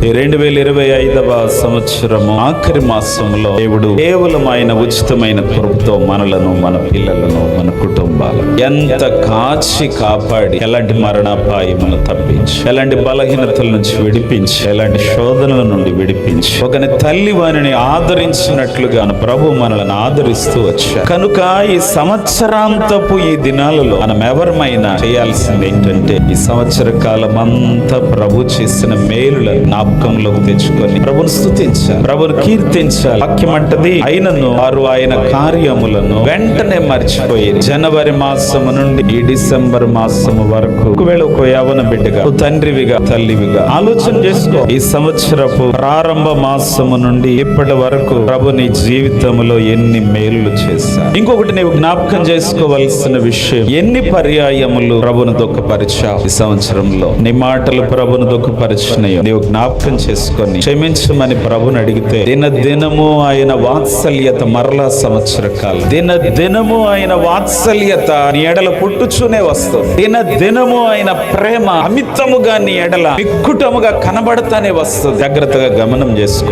రెండు వేల ఇరవై ఐదవ సంవత్సరము ఆఖరి మాసంలో దేవుడు కేవలం ఆయన ఉచితమైన కృపతో మనలను మన పిల్లలను మన కుటుంబాలను ఎంత కాచి కాపాడి ఎలాంటి మరణాపాయమును తప్పించి ఎలాంటి బలహీనతల నుంచి విడిపించి ఎలాంటి శోధనల నుండి విడిపించి ఒకని తల్లి వారిని ఆదరించినట్లుగా ప్రభు మనల్ని ఆదరిస్తూ వచ్చారు కనుక ఈ సంవత్సరాంతపు ఈ దినాలలో మనం ఎవరమైనా చేయాల్సింది ఏంటంటే ఈ సంవత్సర కాలం అంతా ప్రభు చేసిన మేలులను జ్ఞాపకంలోకి తెచ్చుకొని ప్రభుని స్థుతించాలి ప్రభుని కీర్తించాలి. వాక్యం అంటది అయినను వారు ఆయన కార్యములను వెంటనే మర్చిపోయి జనవరి మాసము నుండి ఈ డిసెంబర్ మాసము వరకు ఒకవేళ ఒక యవన బిడ్డగా తండ్రివిగా తల్లివిగా ఆలోచన చేసుకో. ఈ సంవత్సరపు ప్రారంభ మాసము నుండి ఇప్పటి వరకు ప్రభు నీ జీవితంలో ఎన్ని మేలు చేశారు. ఇంకొకటి నీవు జ్ఞాపకం చేసుకోవలసిన విషయం ఎన్ని పర్యాయములు ప్రభును దుఃఖపరిచావు ఈ సంవత్సరంలో. నీ మాటలు ప్రభును దుఃఖపరిచినాయో నీవు జ్ఞాపకం చేసుకొని క్షమించమని ప్రభుని అడిగితే దిన దినము ఆయన వాత్సల్యత మరలా సంవత్సర కాలం దిన దినము ఆయన వాత్సల్యత నీ ఎడల పుట్టుచూనే వస్తుంది. దిన దినము ఆయన ప్రేమ అమితముగా నీ ఎడల విక్కుటముగా కనబడతానే వస్తుంది. జాగ్రత్తగా గమనం చేసుకో.